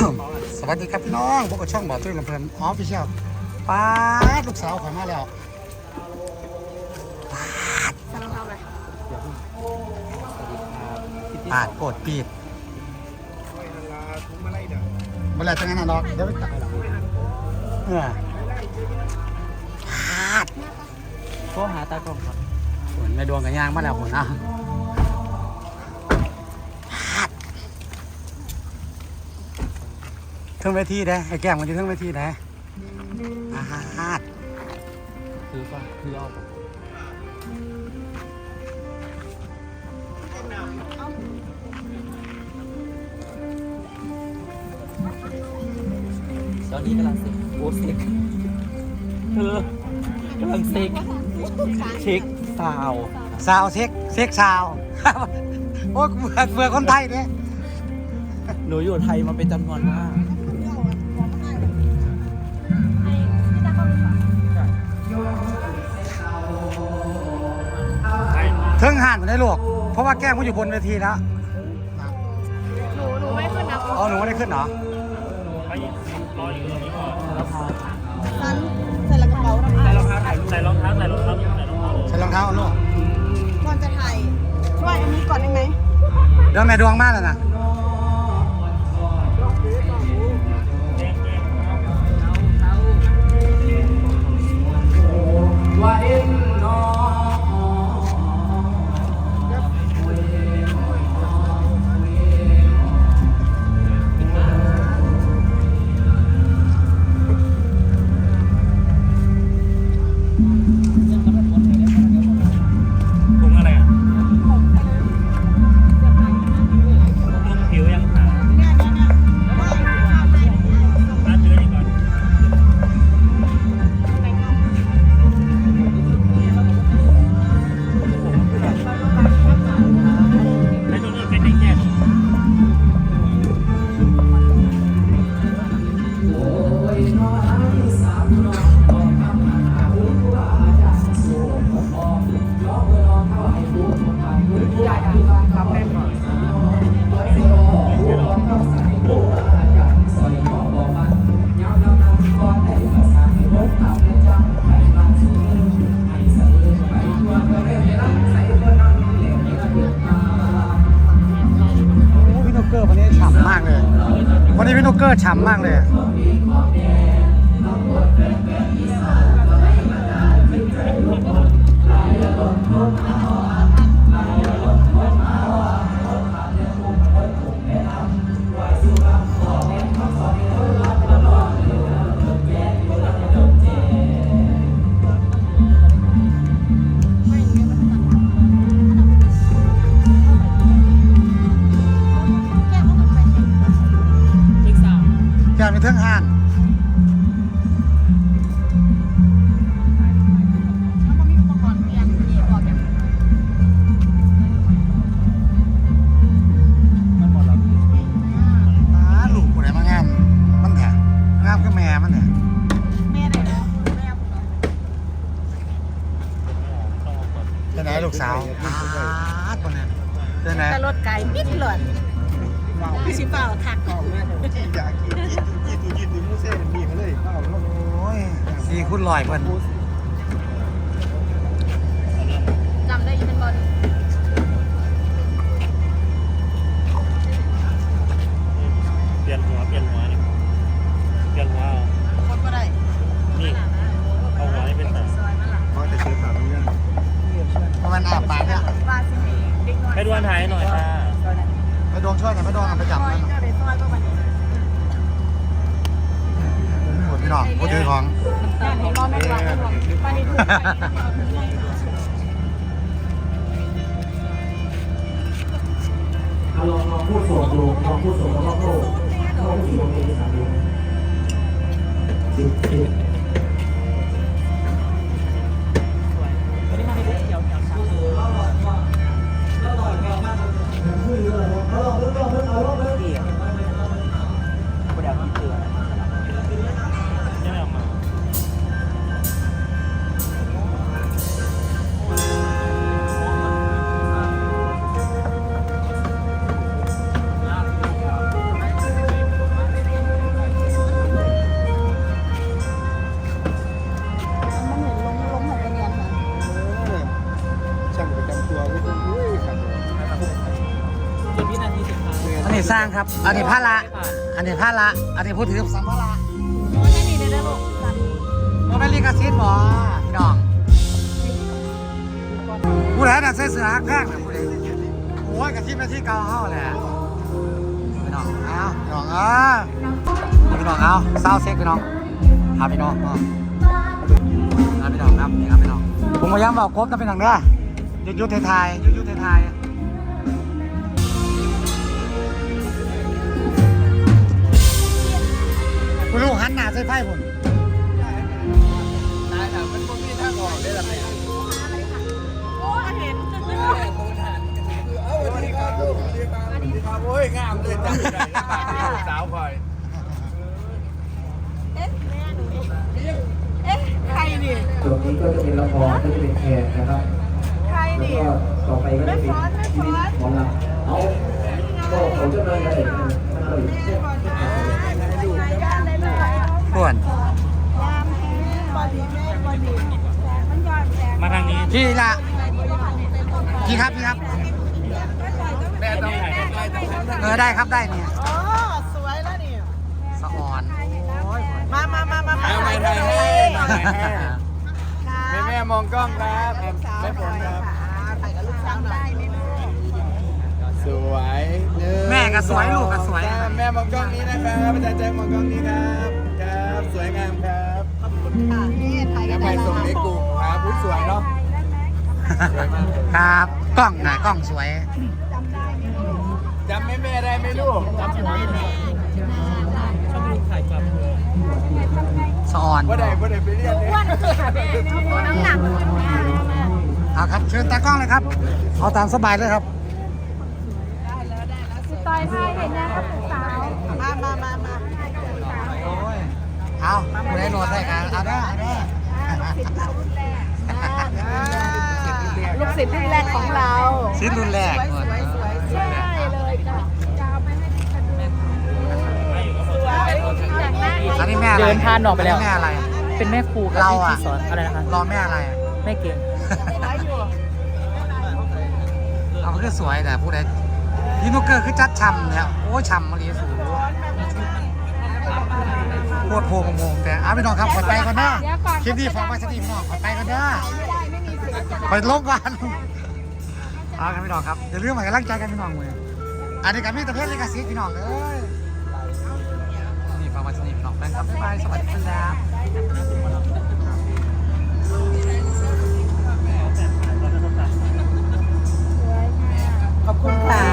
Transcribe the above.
สวัสดีครับพี่น้องพวกบช่องบ่อตุ้ยลำเพลินออฟฟิเชียลป้าดลูกสาวขอยมาแล้วใส่รองเท้าเลยปาดโกรธปีดเวลาจะงานนะดอกเดี๋ยวไปตักให้เราเออปาดโทรหาตากล้องครับฝนในดวงกับยางมาแล้วฝนอะ เครื่องเวทีได้ไอ้แก้มมันจะเครื่องเวทีได้ปาดคือก่อนคือเอาตอนนี้กำลังเซ็กโอ้เซ็กเธอกำลังเซ็กเช็คซาวด์สาวเซ็กเซ็กสาวโอ้ยเบื่อเบื่อคนไทยเนี่ยหนูอยู่ไทยมาเป็นจำนวนมาก ได้ลูก เพราะว่าแก้มก็อยู่บนเวทีแล้วหนูหนูไม่ขึ้นนะอ๋อหนูไม่ได้ขึ้นเหรอนั้นใส่กระเป๋าทำไมใส่รองเท้าใส่รองเท้าใส่รองเท้าใส่รองเท้าใส่รองเท้าเอาลูกก่อนจะถ่ายช่วยอันนี้ก่อนได้ไหมเดี๋ยวแม่ดวงมากเลยนะ เกอร์ฉ่ำมากเลย จะไหนลูกสาวอ้าดคนนี้จะไหนแต่รถไก่ปิดเลยพี่ชิเปล่าถักออกมาโอ้ยสีคุณลอยเพิ่น อยให้ดูอันถ่ายหน่อยค่ะไปดวงช่วยหน่อยไปดวงเอาไปจับมันเจ้าได้ซอยก็มันหมดพี่น้องพูดถึงของย่านเห็นบอลไม่หลังไม่หลังปลาในถุงไปเอาลองลองพูดส่งดูลองพูดส่งแล้วก็พูดลองพูดส่งดูสามดูสิบสิบยัง ร้างครับ อันนี้พระละ อันนี้พระละ อันนี้พูดถึงสัมภาระโอ้ยนี่เด้อลูกโมเมนลิขสิทธิ์บ่พี่น้องผู้ใดน่ะใส่เสื้อฮักแพงน่ะผู้ใดโอ้ยกระทิบหน้าที่เกาเฮาแหละพี่น้องเอาพี่น้องเอาพี่น้องเอาเศร้าเซ็กพี่น้องหาพี่น้องเอาหาพี่น้องครับนี่ครับพี่น้องผมพยายามบอกครบนะพี่น้องเด้อยุดยุดไทยๆยุดยุดไทย คุณลูกหันหน้าใส่ไพ่ผมโอ้เห็นสาวคอยเอ๊ะแม่หนูเอ๊ะใครนี่ส่วนนี้ก็จะเป็นละครก็จะเป็นแขกนะครับใครแล้วนี่ก็ต่อไปก็จะเป็นชีวิตของเราเอาก็เขาจะมาอะไรมันเล ยส่วนมาทางนี้พี่ละพี่ครับพี่ครับแม่ต้องถ่ายใกล้ๆต้องเออได้ครับได้เนี่ยโอ้สวยแล้วนี่สะอ่อนมามามามาถ่ายไม่ถ่ายให้ถ่ายให้ค่ะแม่แม่มองกล้องครับแม่ฝนครับถ่ายกับลูกสาวหน่อยสวยหนึ่งแม่ก็สวยลูกก็สวยสามแม่มองกล้องนี้นะครับอาจารย์แจ้งมองกล้องนี้ครับครับ สวยงามครับค่ะนี่ถ่ายกัแล้นวไปส่งในกลุ่มครับผู้สวยเนาะครับกล้องนะกล้องสวย จำแม่แม่ได้ไหมลูกจำหัวแม่ชอบลูกถ่ายกลับสะอ่อน ว่าได้ว่าได้ไปเรียนเลยน้ำหนักขึ้นมาเอาครับ เชิญตากล้องเลยครับ เอาตามสบายเลยครับต่อยไทยเห็นนะครับสาวมามามามาโอ้ย เอาผู้ใดโหลดได้กันเอาได้เอาได้ลูกศิษย์รุ่นแรกของเราชิ้นรุ่นแรกสวยสวยสวยใช่เลยจ้ะจะเอาไปให้ดิฉันดูสวยจากหน้าอันนี้แม่อะไรเดินผ่านออกไปแล้วนนี้แม่อะไร เป็นแม่ครูกับเราที่อะ ที่สอนอะไรนะคะรอแม่อะไรอะแม่เก่งสวยอยู่เอาคือสวยแต่ผู้ใดพี่นุกเกอร์คือจัดช่ำเนี่ยโอ้ยช่ำมาลีสู โคตรโหงงงแต่อาพี่น้องครับขอไปก่อนนะคลิปนี้ฝากไว้สักทีพี่น้องขอไปก่อนนะคอขลงก่อนอาครับพี่น้องครับอย่าลืมให้กำลังใจกันพี่น้องเลยอันนี้กับไม่ตะเพื่นเลยกันสีพี่น้องเอ้ยนี่ฝากไว้สักทีพี่น้องแบงครับบ๊ายบายสวัสดีครับขอบคุณค่ะ